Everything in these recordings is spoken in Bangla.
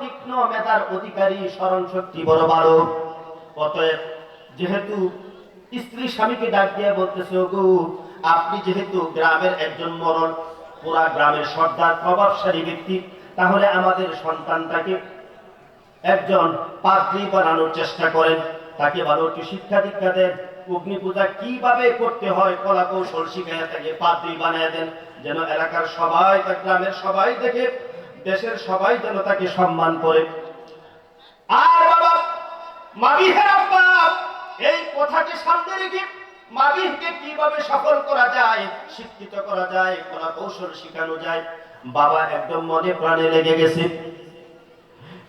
তীক্ষ্ণ মেধার অধিকারী স্মরণ শক্তি বড়। ভালো অতএব যেহেতু স্ত্রী স্বামীকে ডাক দিয়ে বলতেছে, ওগো, আপনি যেহেতু গ্রামের একজন মরণ, পুরা গ্রামের সর্দার, প্রভাবশালী ব্যক্তি, তাহলে আমাদের সন্তানটাকে একজন পাদ্রী বানানোর চেষ্টা করেন। তাকে ভালো একটু শিক্ষা দীক্ষা দেন। অগ্নি পূজা কীভাবে করতে হয় কলা কৌশল শিখাইয়া তাকে পাদ্রী বানিয়ে দেন, যেন এলাকার সবাই গ্রামের সবাই দেখে দেশের সবাই যেন তাকে সম্মান করে। আর বাবা মাবিহের আব্বা এই কথাকে সামনে রেখে মাবিহকে কীভাবে সফল করা যায়, শিক্ষিত করা যায় কলা কৌশল শেখানো যায়, বাবা একদম মনে প্রাণে লেগে গেছে।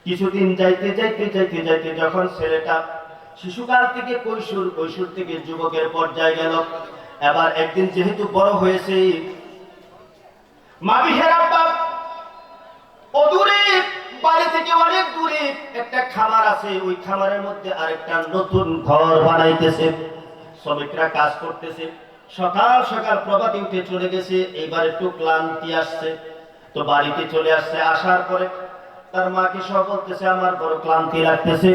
কিছুদিন যাইতে যাইতে যাইতে যাইতে যখন ছেলেটা শিশুকাল থেকে কৈশোর কৈশোর থেকে যুবকের পর্যায়ে গেল, এবার একদিন যেহেতু বড় হয়েছে মাবিহের আব্বা অদূরে বাড়ি থেকে অনেক দূরে একটা খামার আছে, ওই খামারের মধ্যে আরেকটা নতুন ঘর বানাইতেছে। শ্রমিকরা কাজ করতেছে। সকাল সকাল প্রভাতে উঠে চলে গেছে এইবার একটু ক্লান্তি আসছে। তো বাড়িতে চলে আসছে, আসার পরে তার মাকে সব বলতেছে, আমার বড় ক্লান্তি লাগতেছে।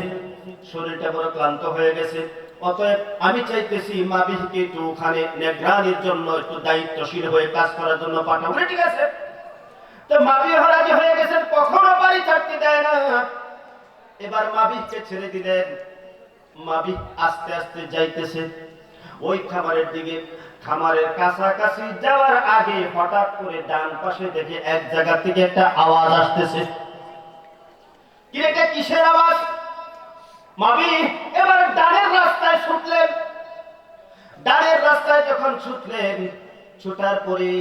শরীরটা বড় ক্লান্ত হয়ে গেছে। অতএব আমি চাইতেছি মা বিহিকে একটু ওখানে জন্য একটু দায়িত্বশীল হয়ে কাজ করার জন্য পাঠাবো ঠিক আছে। তো মাবি হরাজি হয়ে গেছেন, কখনো বাড়ি ছাড়তে দেয় না। এবার মাবিকে ছেড়ে দিলেন। মাবি আস্তে আস্তে যাইতেছে। ওই খামারের দিকে, খামারের কাছাকাছি যাওয়ার আগে হঠাৎ করে ডান পাশে দেখে এক জায়গা থেকে একটা আওয়াজ আসতেছে। কি এটা কিসের আওয়াজ? মাবি, এবার ডানের রাস্তায় ছুটলেন। ডানের রাস্তায় যখন ছুটলেন, ছুটার পরে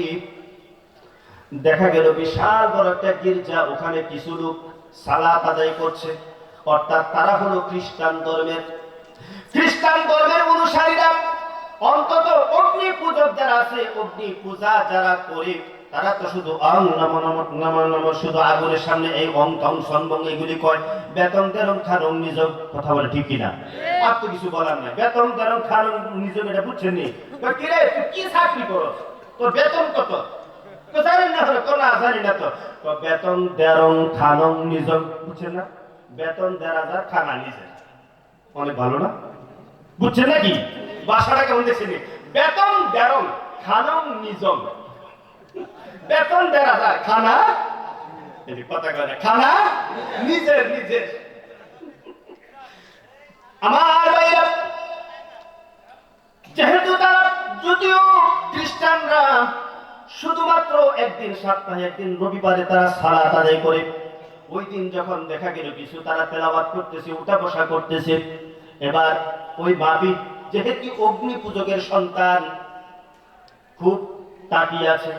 দেখা গেল বিশাল বড় একটা গির্জা ওখানে কিছু লোক সালাত আদায় করছে। অর্থাৎ তারা হলো খ্রিস্টান ধর্মের। খ্রিস্টান ধর্মের অনুসারীরা অন্তত অগ্নি পূজক যারা আছে অগ্নি পূজা যারা করে তারা তো শুধু অং নম নম শুধু আগুনের সামনে এই অং তং সনবং এগুলি কয়। বেতন তেরং খানং নিজক কথা বলে ঠিক কিনা? আর তো কিছু বলার নাই। বেতন তেরং খানং নিজক এটা বুঝছেন নি? কি রে তুই কি চাকরি করো তোর বেতন কত? বেতন দেরং খানং নিজম বুঝছেন না? বেতন দেড় হাজার খানা নিজে অনেক ভালো না? বুঝছেন নাকি বাসাটা কেমন দেখছেন বেতন দেরং খানং নিজম বেতন দেড় হাজার খানা কথা নিজের। আমার ভাইরা, যেহেতু তারা যদিও খ্রিস্টানরা শুধুমাত্র একদিন সপ্তাহে, একদিন রবিবারে তারা সালাত আদায় করে। ওই দিন যখন দেখা গেল কিছু, তারা তেলাবাদ করতেছে, উঠা বসা করতেছে। এবার ওই ভাবি, যেহেতু অগ্নি পূজকের সন্তান, খুব তাকিয়ে আছে।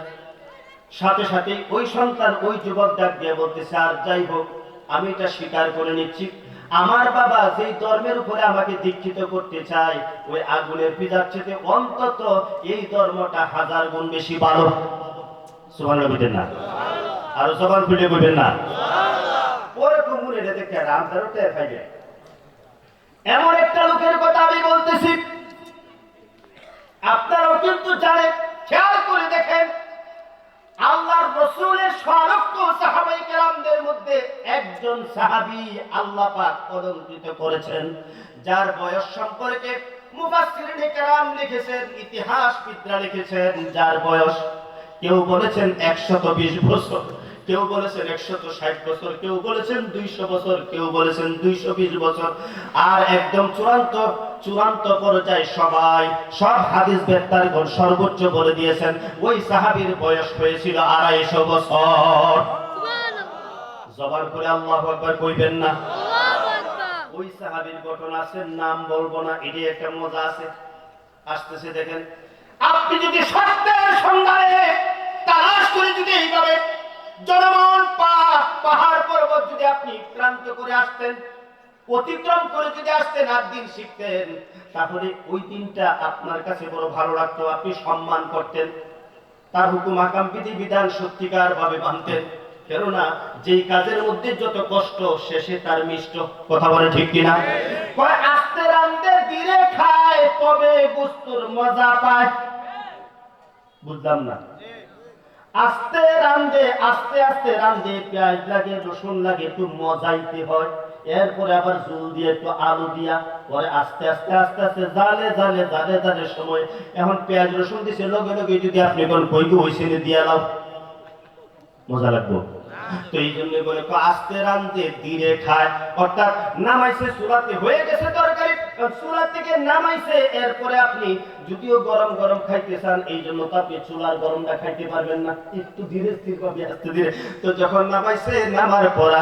সাথে সাথে ওই সন্তান ওই যুবক ডাক দিয়ে বলতেছে, আর যাই হোক, আমি এটা স্বীকার করে নিচ্ছি। আমার বাবা যেই ধর্মের উপরে আমাকে দীক্ষিত করতে চায়, ওই আগুনের পিজার চেতে অন্তত এই ধর্মটা হাজার গুণ বেশি ভালো। না। আরও সবান খুলে বুঝবেন না। এমন একটা লোকের কথা আমি বলতেছি। আপনারাও কিন্তু জানেন, খেয়াল করে দেখেন আল্লাহর রসুলের সরক্ত সাহাবাই কেরামদের মধ্যে একজন সাহাবি আল্লাহ পাক অলঙ্কৃত করেছেন, যার বয়স সম্পর্কে মুফাসসিরিনে কেরাম লিখেছেন, ইতিহাসবিদরা লিখেছেন, যার বয়স কেউ বলেছেন একশত বিশ বছর। কেউ বলেছেন একশত ষাট বছর কেউ বলেছেন দুইশো বছর কেউ বলেছেন দুইশো বিশ বছর। আর একদম চূড়ান্ত চূড়ান্ত পর্যায়ে সবাই সব হাদিস বেত্তারগণ সর্বোচ্চ বলে দিয়েছেন ওই সাহাবীর বয়স হয়েছিল আড়াইশো বছর। জবার করে আল্লাহ একবার কইবেন না। ওই সাহাবীর ঘটনা আছে নাম বলব না এটি একটা মজা আছে। আসতেছে দেখেন আপনি যদি সত্যের সন্ধানে তালাশ করে যদি এইভাবে জনমন পাহাড় পর্বত যদি আপনি ক্রান্ত করে আসতেন, অতিক্রম করে যদি আসতেন আর দিন শিখতেন, তাহলে ওই দিনটা আপনার কাছে বড় ভালো লাগতো, আপনি সম্মান করতেন। তার হুকুম আকাম বিধি বিধান সত্যিকার ভাবে মানতেন। কেননা যেই কাজের মধ্যে যত কষ্ট, শেষে তার মিষ্ট। কথা বলে ঠিক কিনা? আস্তে রান্দে ধীরে খায়, তবে বস্তুর মজা পায়। বুঝলাম না। আস্তে রান্ধে আস্তে আস্তে রান্ধে পেঁয়াজ লাগে, রসুন লাগে, একটু মজাইতে হয়। এরপরে আবার জুল দিয়ে একটু আলু দিয়া, পরে আস্তে আস্তে আস্তে আস্তে, জালে জালে জালে জালে সময়। এখন পেঁয়াজ, রসুন দিছে, লগে লগে যদি আপনি কোন বইকে দিয়ে দিয়া লাও মজা লাগবো? তো এই জন্য বলে কো আস্তে রান্ধে ধীরে খায়। অর্থাৎ নামাইছে চুলাতে হয়ে গেছে তরকারি। চুলা থেকে নামাইছে, এরপরে আপনি যদিও গরম গরম খাইতে চান, এই জন্য তো আপনি চুলার গরমটা খাইতে পারবেন না। একটু ধীরে, স্থির ভাবে আস্তে ধীরে। তো যখন নামাইছে, নামার পর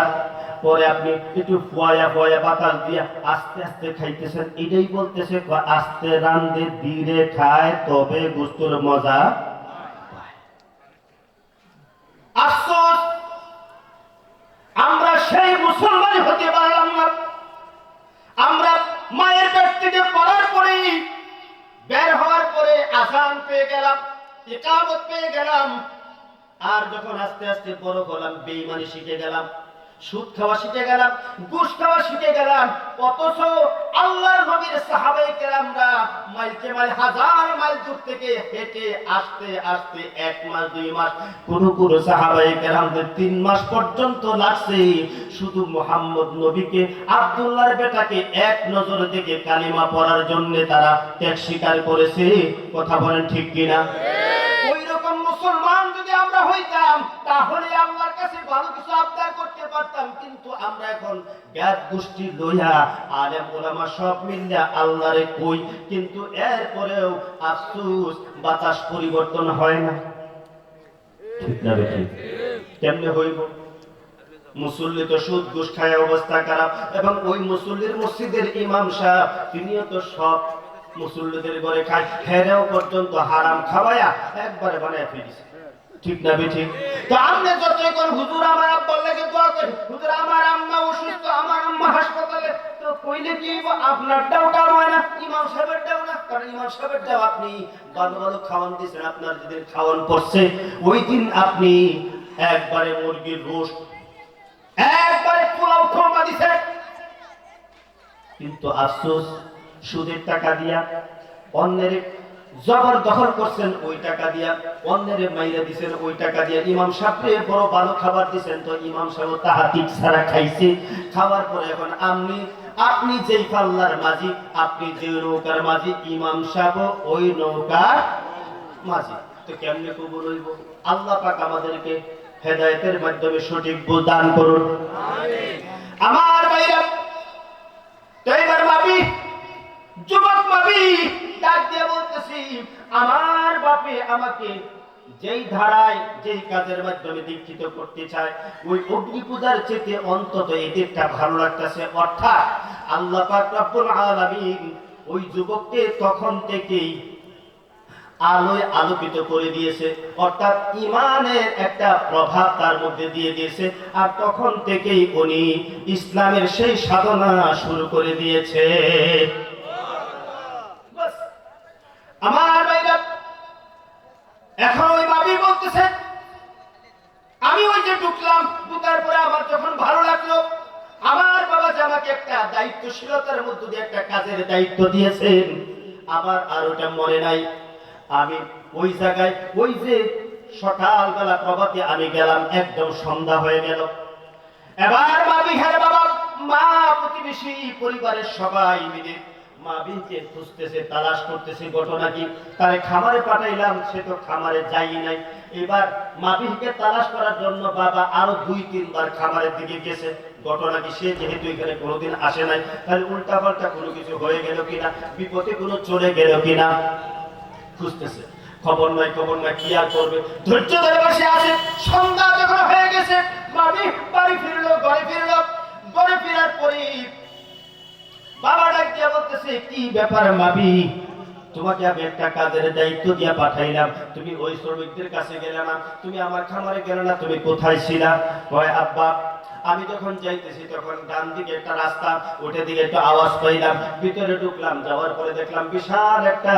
পরে আপনি একটু ফোয়া ফোয়া বাতাস দিয়ে আস্তে আস্তে খাইতেছেন। এটাই বলতেছে আস্তে রান্ধে ধীরে খায়, তবে গুস্তুর মজা আফসোস আমরা সেই মুসলমান হতে পারলাম না। আমরা মায়ের পেট থেকে পড়ার পরেই বের হওয়ার পরে আসান পেয়ে গেলাম, একামত পেয়ে গেলাম, আর যখন আস্তে আস্তে বড় হলাম বেইমানি শিখে গেলাম। সুদ খাওয়া শিখে গেলাম, ঘুষ খাওয়া শিখে গেলাম, অথচ আল্লাহর নবীর সাহাবাই কেরামরা মাইলকে মাইল, হাজার মাইল দূর থেকে হেঁটে আসতে আসতে এক মাস, দুই মাস, কোন কোন সাহাবাই কেরামদের তিন মাস পর্যন্ত লাগছে। শুধু মোহাম্মদ নবীকে, আব্দুল্লাহর বেটাকে এক নজর দেখে কালিমা পড়ার জন্য তারা ত্যাগ স্বীকার করেছে। কথা বলেন ঠিক কিনা? হইতাম, তাহলে আল্লাহর কাছে ভালো কিছু আবদার করতে পারতাম। কিন্তু আমরা এখন জ্ঞাত গোষ্ঠী লইয়া, আলেম ওলামা সব মিলিয়া আল্লাহরে কই? কিন্তু এরপরেও আফসুস, বাতাস পরিবর্তন হয় না। ঠিক না বেঠিক কেমনে হইব? মুসল্লি তো সুদ ঘুষ খায়, অবস্থা খারাপ। এবং ওই মুসল্লির মসজিদের ইমাম সাহেব, তিনিও তো সব মুসল্লিদের ঘরে খায়। হেরেও পর্যন্ত হারাম খাওয়ায়া একবারে বানায় ফিরিছে ঠিক না ঠিক তো আপনি যতই কোন হুজুর আমার হুজুর আমার আম্মা অসুস্থ, আমার আম্মা হাসপাতালে, তো কইলে কি কাম হয় না, ইমাম সাহেবেরটাও না, কারণ ইমাম সাহেবেরটাও আপনি ভালো ভালো খাওয়ান দিয়েছেন, আপনার যেদিন খাওয়ান পড়ছে, ওই দিন আপনি একবারে মুরগির রোস্ট, একবারে পোলাও দিছে কিন্তু আফসোস, সুদের টাকা দিয়া অন্যের জবর দখল করছেন, ওই টাকা দিয়া, অন্যের মাইরা দিছেন, ওই টাকা দিয়া। ইমাম সাহেবকে বড় ভালো খাবার দিছেন তো, ইমাম সাহেব তাহা ঠিক ছাড়া খাইছে। খাওয়ার পরে এখন আপনি আপনি যেই পাল্লার মাঝি, আপনি যে নৌকার মাঝি, ইমাম সাহেব ওই নৌকার মাঝি। তো কেমনে কবুল হইব? আল্লাহ পাক আমাদেরকে হেদায়েতের মাধ্যমে সঠিক দান করুন। আমার ভাইরা, তো এবার ভাবি যুবক ভাবি আমার বাপে আমাকে যেই ধারায়, যেই কাজের মাধ্যমে দীক্ষিত করতে চায়, ওই অগ্নি পূজার চেতে অন্তত এদেরটা ভালো লাগতেছে। অর্থাৎ আল্লাহ ওই যুবককে তখন থেকেই আলোয় আলোকিত করে দিয়েছে। অর্থাৎ ইমানের একটা প্রভাব তার মধ্যে দিয়ে দিয়েছে। আর তখন থেকেই উনি ইসলামের সেই সাধনা শুরু করে দিয়েছে বাস। আমার ভাইরা এখন ওই বাবি বলতেছে আমি ওই যে ঢুকলাম ঢুকার পরে আমার যখন ভালো লাগল আমার বাবা যে আমাকে একটা দায়িত্বশীলতার মধ্য দিয়ে একটা কাজের দায়িত্ব দিয়েছেন। আমার আর ওটা মনে নাই। আমি ওই জায়গায়, ওই যে সকালবেলা প্রভাতে আমি গেলাম, একদম সন্ধ্যা হয়ে গেল। এবার মাবি হ্যাঁ বাবা, মা প্রতিবেশী পরিবারের সবাই মিলে মাবিকে খুঁজতেছে, তালাশ করতেছে, ঘটনা কি? তারে খামারে পাঠাইলাম, সে তো খামারে যাই নাই। এবার মাবিকে তালাশ করার জন্য বাবা আরও দুই, তিনবার খামারের দিকে গেছে। ঘটনা কি সে যেহেতু এখানে কোনোদিন আসে নাই, তাহলে উল্টা পাল্টা কোনো কিছু হয়ে গেল কিনা, বিপদে কোনো চলে গেল কিনা, খুঁজতেছে। খবর নাই খবর নাই, কি আর করবে? ধৈর্য ধরে বসে আছে। সন্ধ্যা যখন হয়ে গেছে, মামি বাড়ি ফিরলো, ঘরে ফিরলো। ঘরে ফেরার পরে বাবা ডাক দিয়া বলতেছে, কি ব্যাপার মাবি তোমাকে আমি একটা কাজের দায়িত্ব দিয়ে পাঠাইলাম। তুমি ওই শ্রমিকদের কাছে গেলে না। তুমি আমার খামারে গেলে না, তুমি কোথায় ছিলা? কয়, আব্বা, আমি যখন যাইতেছি তখন ডান দিকে একটা রাস্তা ওঠে দিকে একটু আওয়াজ পাইলাম। ভিতরে ঢুকলাম, যাওয়ার পরে দেখলাম বিশাল একটা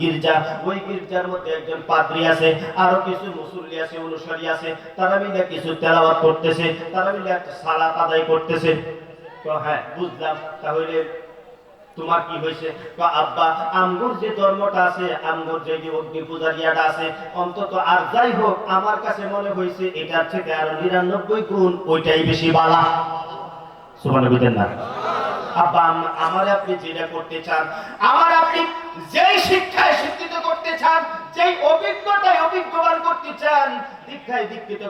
গির্জা। ওই গির্জার মধ্যে একজন পাদ্রী আছে, আরও কিছু মুসল্লি আছে, অনুসারী আছে। তারা মিলে কিছু তেলাওয়াত করতেছে, তারা মিলে একটা সালাত আদায় করতেছে। তো হ্যাঁ বুঝলাম। তাহলে তোমার কি হয়েছে? আব্বা, আমগুর যে ধর্মটা আছে, আমগুর যে অগ্নি পূজারিয়াটা আছে, অন্তত আর যাই হোক, আমার কাছে মনে হয়েছে এটার থেকে আরও নিরানব্বই গুণ ওইটাই বেশি বালা। আব্বা আমার আপনি যেটা করতে চান, আমার আপনি যেই শিক্ষায় শিক্ষিত করতে চান, যেই করতে চান, দীক্ষায়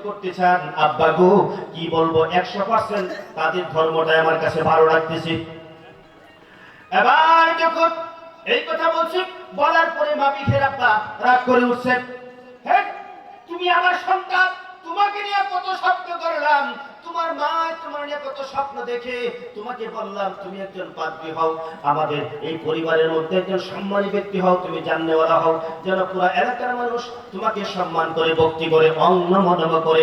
করতে চান, আব্বা গো, কি বলব, একশো পার্সেন্ট তাদের ধর্মটাই আমার কাছে ভালো লাগতেছে। এবার যখন এই কথা বলছি বলার পরে মাপি ফেরাপ্পা রাগ করে উঠছে তুমি আমার সন্তান, তোমাকে নিয়ে কত স্বপ্ন করলাম। তোমার মা তোমার নিয়ে কত স্বপ্ন দেখে তোমাকে বললাম, তুমি একজন পাদ্রী হও। আমাদের এই পরিবারের মধ্যে একজন সম্মানী ব্যক্তি হও, তুমি জাননেওয়ালা হও। যেন পুরো এলাকার মানুষ তোমাকে সম্মান করে, ভক্তি করে অন্ন করে।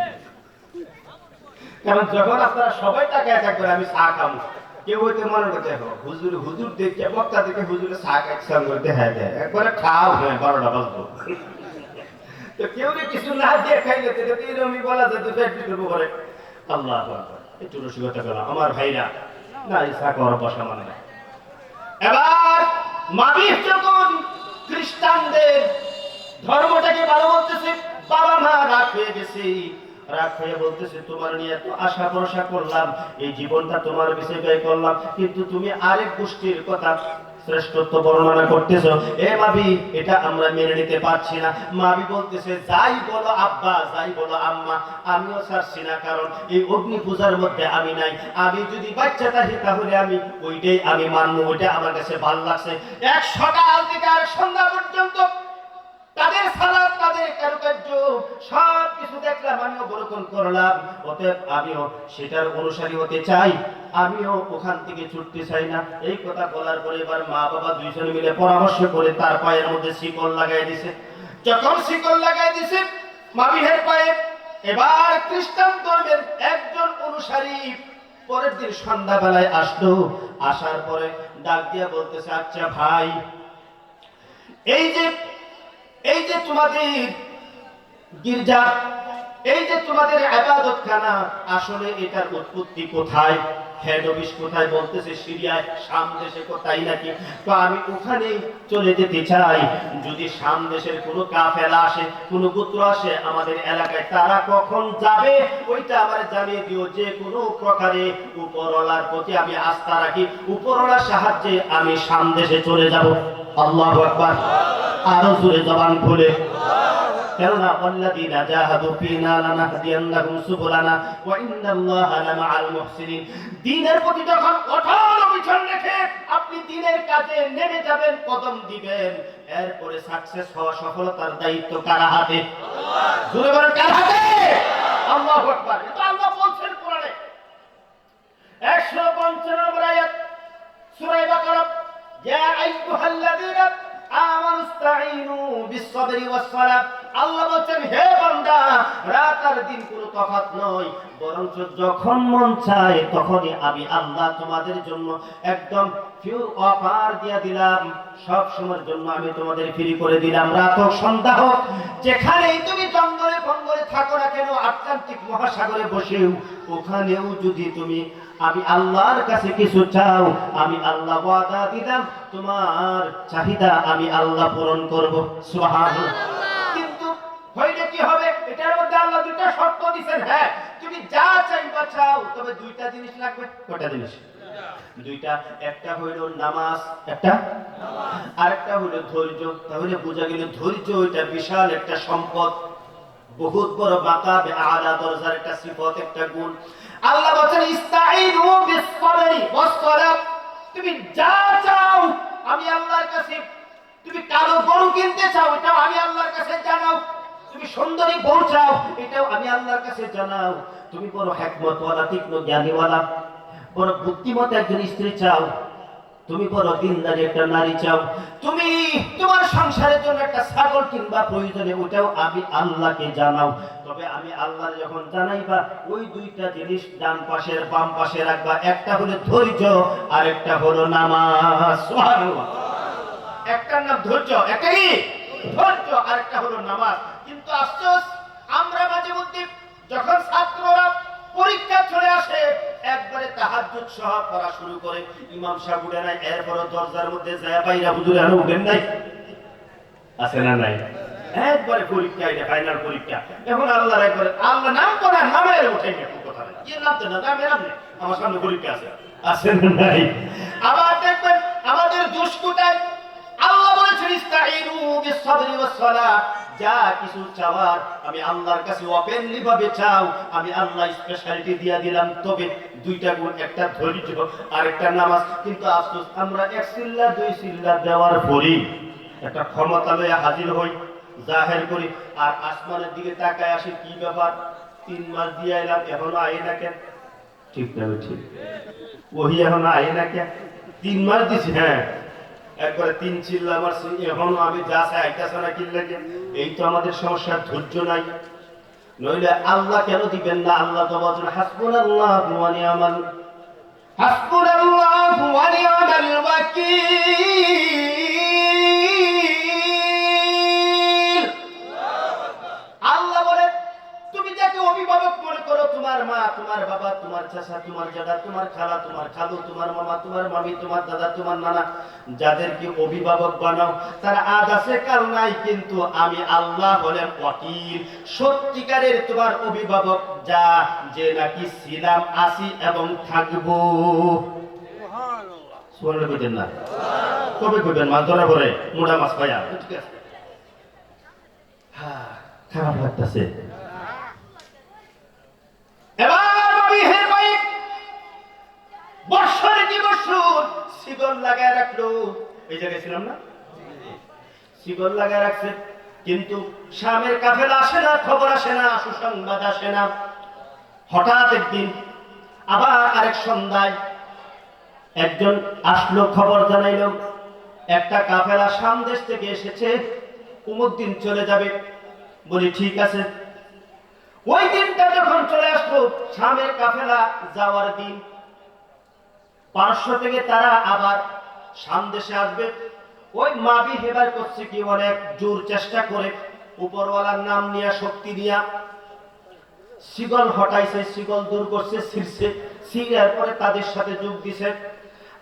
কারণ যখন আপনারা সবাই টাকা একা করে, আমি চা খাব। কেউ হইতে মনে করতে হুজুর হুজুর দেখে বক্তা দেখে হুজুরে চা খাইছিলাম করতে হ্যাঁ দেয় একবারে খাও হ্যাঁ বারোটা বাজবো তো কেউ কিছু না দিয়ে খাইলে, তো এরকমই বলা যায়, তো পেট বিক্রি করে আল্লাহ একটু রসিকতা করলাম আমার ভাইরা। না ইচ্ছা করো বসা মানে না। এবার মাবির যখন খ্রিস্টানদের ধর্মটাকে ভালো বলতেছে, বাবা মা রাগ হয়ে গেছে। রাগ হয়ে বলতেছে, তোমার নিয়ে এত আশা ভরসা করলাম, এই জীবনটা তোমার বিষয় ব্যয় করলাম, কিন্তু তুমি আরেক গোষ্ঠীর কথা শ্রেষ্ঠত্ব বর্ণনা করতেছ। এ মাবি, এটা আমরা মেনে নিতে পারছি না। মাবি বলতেছে, যাই বলো আব্বা, যাই বলো আম্মা, আমিও ছাড়ছি না, কারণ এই অগ্নি পূজার মধ্যে আমি নাই। আমি যদি বাচ্চা থাকি, তাহলে আমি ওইটাই আমি মানবো, ওইটা আমার কাছে ভালো লাগছে। এক সকাল থেকে আর সন্ধ্যা পর্যন্ত তাদের সালাদ তাদের কারুকার্য, সব কিছু দেখলাম, আমিও বরকন করলাম। অতএব আমিও সেটার অনুসারী হতে চাই। আমিও ওখান থেকে ছুটতে চাই না। এই কথা বলার পরে এবার মা বাবা দুইজনে মিলে পরামর্শ করে তার পায়ের মধ্যে শিকল লাগাই দিছে। যখন শিকল লাগাই দিছে মাবিহের পায়ে এবার খ্রিস্টান ধর্মের একজন অনুসারী পরের দিন সন্ধ্যাবেলায় আসলো। আসার পরে ডাক দিয়া বলতেছে আচ্ছা ভাই, এই যে এই যে তোমাদের গির্জা, এই যে তোমাদের আবাদত খানা আসলে এটার উৎপত্তি কোথায়? আমি চলে কোনো আসে আমাদের এলাকায়, তারা কখন যাবে? ওইটা জানিয়ে দিও। যে কোনো প্রকারে প্রতি আমি আস্থা রাখি। উপরওয়ালার সাহায্যে আমি শাম চলে যাব। আল্লাহু আরও জোরে জবান খুলে। কেননা জাহাদু ফীনা সুবুলানা ওয়া ইন্নাল্লাহা লামাআল মুহসিনিন। দ্বীনের প্রতি যখন অটল অবিচল রেখে আপনি দ্বীনের কাজে নেমে যাবেন, কদম দিবেন, এরপরে সাকসেস হওয়া সফলতার দায়িত্ব কার হাতে? জোরে বলেন, কার হাতে? আল্লাহু আকবার। এটা আল্লাহ বলছেন কোরআনে। 155 নম্বর আয়াত, সূরা বাকারা, ইয়া আইয়ুহাল্লাযীনা বরঞ্চ যখন মন চায়, তখনই আমি আল্লাহ তোমাদের জন্য একদম ফিউর অফার দিয়া দিলাম। সব সময়ের জন্য আমি তোমাদের ফ্রি করে দিলাম। রাত হোক, সন্ধ্যা হোক, যেখানেই তুমি থাকো না কেন? আটলান্টিক মহাসাগরে বসেও ওখানেও যদি তুমি আমি আল্লাহর কাছে কিছু চাও আমি আল্লাহ ওয়াদা দিলাম তোমার চাহিদা আমি আল্লাহ পূরণ করব। সুবহানাল্লাহ। হইলে কি হবে? এটার মধ্যে আল্লাহ দুইটা শর্ত দিবেন হ্যাঁ। তুমি যা চাইবা চাও তবে দুইটা জিনিস লাগবে। কয়টা জিনিস? দুইটা। একটা হইল নামাজ একটা? আরেকটা হইল ধৈর্য। তাহলে বোঝা গেল ধৈর্য এটা বিশাল একটা সম্পদ। বহুত বড় আলা দরজার একটা সিফত, একটা গুণ। আল্লাহ তুমি যা চাও, আমি আল্লাহর কাছে, তুমি কালো গরু কিনতে চাও, এটাও আমি আল্লাহর কাছে জানাও। তুমি সুন্দরী বউ চাও, এটাও আমি আল্লাহর কাছে জানাও। তুমি বড় হ্যাকমতওয়ালা তীক্ষ্ণ জ্ঞানীওয়ালা, বড় বুদ্ধিমত একজন স্ত্রী চাও। তুমি বলো দিনদারি একটা নারী চাও। তুমি তোমার সংসারের জন্য একটা ছাগল কিংবা প্রয়োজনে, ওটাও আমি আল্লাহকে জানাও। তবে আমি আল্লাহ যখন জানাইবা, ওই দুইটা জিনিস ডান পাশের, বাম পাশে রাখবা। একটা হলো ধৈর্য আর একটা হলো নামাজ। একটার নাম ধৈর্য একটা কি ধৈর্য আর একটা হলো নামাজ। কিন্তু আফসোস, আমরা মাঝে মধ্যে যখন ছাত্ররা পরীক্ষা চলে আসে একবারে তাহাজ্জুদ সহ পড়া শুরু করে। ইমাম সাহেব উঠে নাই, এরপরও দরজার মধ্যে যায়, বাইরা হুজুরে আরও উঠেন নাই। আছে না নাই? একবারে পরীক্ষা এটা ফাইনাল পরীক্ষা। এখন আল্লাহ একবারে আল্লাহ নাম করে নামের উঠে গেছে কথা নাই। কি নাম তো না নামে নাম আমার সামনে পরীক্ষা আছে। আছে না নাই? আবার দেখবেন, আমাদের দুষ্কুটায় আল্লাহ বলেছেন ইস্তাইনু বিসসাবরি ওয়াস সালাহ যা কিছু চাওয়ার আমি আল্লাহর কাছে ওপেনলি ভাবে চাও, আমি আল্লাহ স্পেশালিটি দিয়া দিলাম, তবে দুইটা গুণ, একটা ধৈর্য আর একটা নামাজ। কিন্তু আফসোস, আমরা এক সিল্লা, দুই সিল্লা দেওয়ার পরই একটা ক্ষমতা লইয়া হাজির হই, জাহের করি, আর আসমানের দিকে তাকায় আসে, কি ব্যাপার? তিন মাস দিয়ে এলাম, এখনও আই না কেন? ঠিক না, ঠিক। ওহি এখনও আই না কেন? তিন মাস দিছি হ্যাঁ। একবারে তিন চিল্লা আমার এখনও আমি যা চাই একটা ছাড়া কিনলে কেন এই তো আমাদের সমস্যার ধৈর্য নাই। নইলে আল্লাহ কেন দিবেন না? আল্লাহ তো বলছেন, হাসবুনাল্লাহ আমার নি'মাল হাসবুনাল্লাহ ভুয়ানি আমার ওয়াকিল। তোমার মা তোমার বাবা তোমার চাচা তোমার দাদা তোমার খালা তোমার খালু তোমার মামা তোমার মামি তোমার দাদা তোমার নানা যাদেরকে অভিভাবক বানাও তারা আজ আছে কাল নাই কিন্তু আমি আল্লাহ হলেন ওয়াকিল। সত্যিকারের তোমার অভিভাবক যা যে নাকি ছিলাম আসি এবং থাকব। সুবহানাল্লাহ। কইতেন না? কবে কইবেন মাছ ধরা পরে মোড়া মাছ পাইয়া ঠিক আছে। হ্যাঁ খারাপ লাগতেছে এবার নবী হে ভাই বৎসর কি বৎসর শিকল লাগায় রাখল। এই জায়গায় ছিলাম না? শিকল লাগায় রাখছে। কিন্তু শামের কাফেলা আসে না, খবর আসে না, সুসংবাদ আসে না। হঠাৎ একদিন আবার আরেক সন্ধ্যায় একজন আসলো, খবর জানাইলো, একটা কাফেলা সামদেশ থেকে এসেছে উমুদ্দিন চলে যাবে। বলি, ঠিক আছে। ওই দিনটা যখন চলে আসলো, শামের কাফেলা যাওয়ার দিন পাঁচশো থেকে তারা আবার শাম দেশে আসবে। ওই মাবি হেবার করছে কি অনেক জোর চেষ্টা করে, উপরওয়ালার নাম নিয়ে শক্তি দিয়া। শিগল হটাইছে, শিগল দূর করছে, ছিঁড়ছে। ছিঁড়ার পরে তাদের সাথে যোগ দিছে।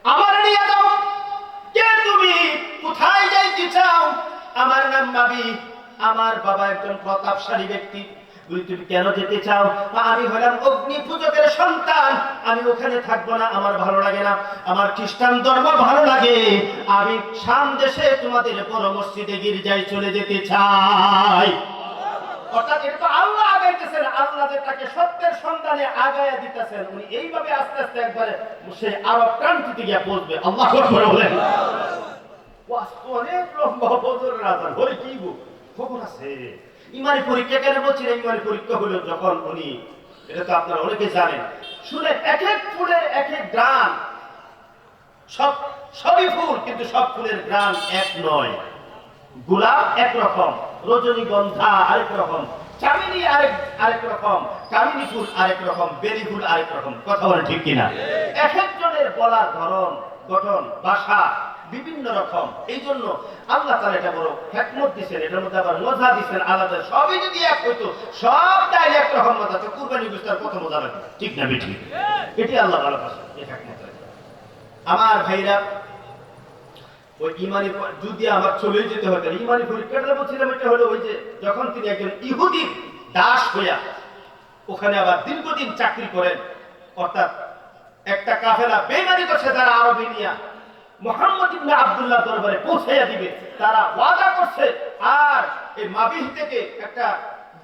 আমার নিয়ে যাও। কে তুমি? কোথায় যাইতে চাও? আমার নাম মাবি। আমার বাবা একজন প্রতাপশালী ব্যক্তি। তুমি কেন যেতে চাও? আমি হলাম অগ্নি পূজকের সন্তান। আমি ওখানে থাকব না, আমার ভালো লাগে না। আমার খ্রিস্টান ধর্ম ভালো লাগে। আমি শাম দেশে তোমাদের বড় মসজিদে গির্জায় চলে যেতে চাই। অর্থাৎ আল্লাহ আল্লাহ তাকে সত্যের দিতেছেন, উনি এইভাবে আস্তে আস্তে গিয়ে অনেক ইমানি পরীক্ষা কেন বলছি পরীক্ষা হলো যখন উনি, এটা তো আপনারা অনেকে জানেন শুনে এক এক ফুলের এক এক গ্রাম। সব সবই ফুল কিন্তু সব ফুলের গ্রাম এক নয়। গোলাপ একরকম রজনীগন্ধা আরেক রকম চামিনী আরেক আরেক রকম কামিনী ফুল আরেক রকম বেলি ফুল আরেক রকম। কথা বলে ঠিক কিনা? এক একজনের বলার ধরন গঠন ভাষা বিভিন্ন রকম। এই জন্য আল্লাহ তাআলা এটা বড় হেকমত দিছেন, এটার মধ্যে আবার মজা দিছেন, আলাদা সবই যদি এক হইতো সবটাই এক রকম মজা তো কুরবানি বুঝতে কত মজা লাগে। ঠিক না, বেঠিক? এটি আল্লাহ ভালোবাসে, এই আমার ভাইরা, ওই ইমানি যদি আমার চলে যেতে হতো ইমানি পরীক্ষাটা বলছিলাম, এটা হলো ওই যে যখন তিনি একজন ইহুদি দাস হইয়া ওখানে আবার দীর্ঘদিন চাকরি করেন, অর্থাৎ একটা কাফেলা বেমানি করছে, তারা আরবি নিয়া মোহাম্মদ ইবনে আব্দুল্লাহ দরবারে পৌঁছাইয়া দিবে। তারা ওয়াদা করছে, আর এই মাবিহ থেকে একটা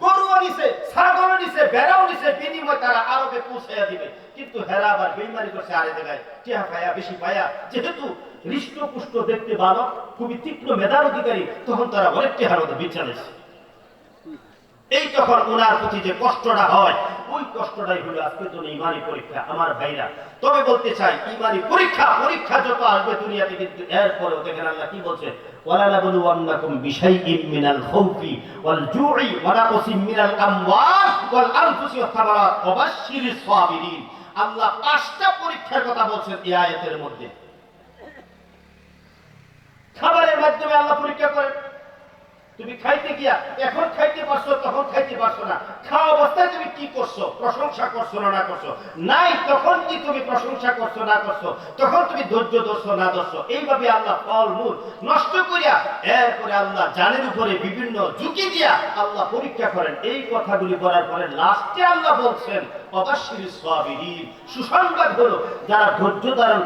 গরুও নিছে, ছাগলও নিছে বেড়াও নিছে, বিনিময় তারা আরবে পৌঁছাইয়া দিবে। কিন্তু হেরা আবার বেইমানি করছে আরে জায়গায় টিহা পায়া বেশি পায়া যেহেতু হৃষ্টপুষ্ট দেখতে ভালো খুবই তীক্ষ্ণ মেধার অধিকারী, তখন তারা অনেক টেহার মধ্যে বিচারেছে এই তখন ওনার প্রতি যে কষ্টটা হয় ওই কষ্টটাই হলো আজকে জন্য ইমানি পরীক্ষা আমার ভাইরা তবে বলতে চাই ইমানি পরীক্ষা পরীক্ষা যত আসবে দুনিয়াতে কিন্তু এরপরেও দেখেন আল্লাহ কি বলছে وَلَنَبْلُوَنَّكُمْ بِشَيْءٍ مِّنَ الْخَوْفِ وَالْجُوعِ وَنَقْصٍ مِّنَ الْأَمْوَالِ وَالْأَنفُسِ وَالثَّمَرَاتِ وَبَشِّرِ الصَّابِرِينَ আল্লাহ পাঁচটা পরীক্ষার কথা বলছেন এই আয়াতের মধ্যে খাবারের মাধ্যমে আল্লাহ পরীক্ষা করেন তুমি খাইতে গিয়া, এখন খাইতে পারছ, তখন খাইতে পারছ না। খাওয়া অবস্থায় তুমি কি করছ? প্রশংসা করছ না না করছ? নাই, তখন কি তুমি প্রশংসা করছ, না করছ? তখন তুমি ধৈর্য ধরছো, না ধরছো? এইভাবে আল্লাহ ফল, মূল নষ্ট করিয়া, এরপরে আল্লাহ জানের উপরে বিভিন্ন ঝুঁকি দিয়া আল্লাহ পরীক্ষা করেন। এই কথাগুলি করার পরে লাস্টে আল্লাহ বলছেন, অবশ্যই সুসংবাদ হলো, যারা ধৈর্য ধারণ